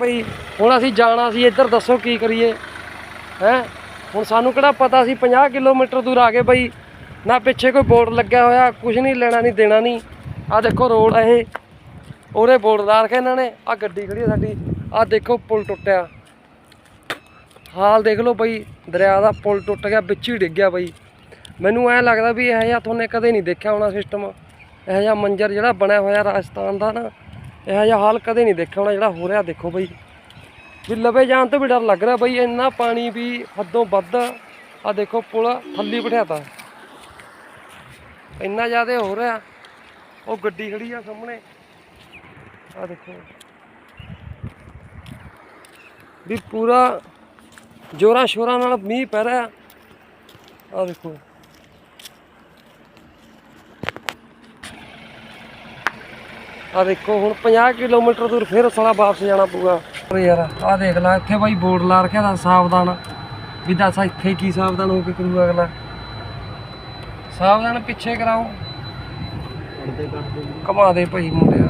ਭਈ, ਹੁਣ ਅਸੀਂ ਜਾਣਾ ਸੀ, ਇੱਧਰ ਦੱਸੋ ਕੀ ਕਰੀਏ? ਹੈ? ਹੁਣ ਸਾਨੂੰ ਕਿਹੜਾ ਪਤਾ ਸੀ 50 ਕਿਲੋਮੀਟਰ ਦੂਰ ਆ ਗਏ ਬਈ ਨਾ ਪਿੱਛੇ ਕੋਈ ਬੋਰਡ ਲੱਗਿਆ ਹੋਇਆ ਕੁਝ ਨਹੀਂ ਲੈਣਾ ਨਹੀਂ, ਦੇਣਾ ਨਹੀਂ। ਆ ਦੇਖੋ ਰੋਡ ਆ ਇਹ। ਉਹਦੇ ਬੋਰਡ ਲਾ ਰੱਖਿਆ ਇਹਨਾਂ ਨੇ। ਆ ਗੱਡੀ ਖੜੀ ਆ ਸਾਡੀ। ਆ ਦੇਖੋ ਪੁਲ ਟੁੱਟਿਆ। ਹਾਲ ਦੇਖ ਲਓ ਬਈ ਦਰਿਆ ਦਾ ਪੁਲ ਟੁੱਟ ਗਿਆ, ਵਿੱਚ ਹੀ ਡਿੱਗ ਗਿਆ ਬਈ ਮੈਨੂੰ ਐ ਲੱਗਦਾ ਵੀ ਇਹ ਜਿਹਾ ਤੁਹਾਨੂੰ ਕਦੇ ਨਹੀਂ ਦੇਖਿਆ ਹੋਣਾ ਸਿਸਟਮ ਇਹ ਜਿਹਾ ਮੰਜ਼ਰ ਜਿਹੜਾ ਬਣਿਆ ਹੋਇਆ ਰਾਜਸਥਾਨ ਦਾ ਨਾ। ਇਹੋ ਜਿਹਾ ਹਾਲ ਕਦੇ ਨਹੀਂ ਦੇਖਿਆ ਹੋਣਾ ਜਿਹੜਾ ਹੋ ਰਿਹਾ, ਦੇਖੋ ਬਈ। ਵੀ ਲਵੇ ਜਾਣ ਤੋਂ ਵੀ ਡਰ ਲੱਗ ਰਿਹਾ ਬਈ, ਇੰਨਾ ਪਾਣੀ ਵੀ ਹੱਦੋਂ ਵੱਧ ਆ ਦੇਖੋ ਪੁਲ ਥੱਲੀ ਬਿਠਾਤਾ। ਇੰਨਾ ਜ਼ਿਆਦਾ ਹੋ ਰਿਹਾ, ਉਹ ਗੱਡੀ ਖੜੀ ਆ ਸਾਹਮਣੇ। ਆ ਦੇਖੋ। ਵੀ ਪੂਰਾ ਜੋਰਾਂ ਸ਼ੋਰਾਂ ਨਾਲ ਮੀਂਹ ਪੈ ਰਿਹਾ। ਆ ਦੇਖੋ। ਆ ਦੇਖੋ ਹੁਣ 50 ਕਿਲੋਮੀਟਰ ਦੂਰ ਫਿਰ ਸਾਲਾ ਵਾਪਸ ਜਾਣਾ ਪਊਗਾ। ਓ ਯਾਰ ਆ ਦੇਖ ਲੈ ਇੱਥੇ ਬਾਈ ਬੋਰਡ ਲਾ ਰੱਖਿਆ ਦਾ ਸਾਵਧਾਨ। ਵੀ ਦੱਸ ਇੱਥੇ ਕੀ ਸਾਵਧਾਨ ਹੋ ਕੇ ਕਰੂਗਾ ਅਗਲਾ। ਸਾਵਧਾਨ ਪਿੱਛੇ ਕਰਾਓ। ਘੁਮਾ ਦੇ ਭਾਈ ਮੁੰਡਿਆ।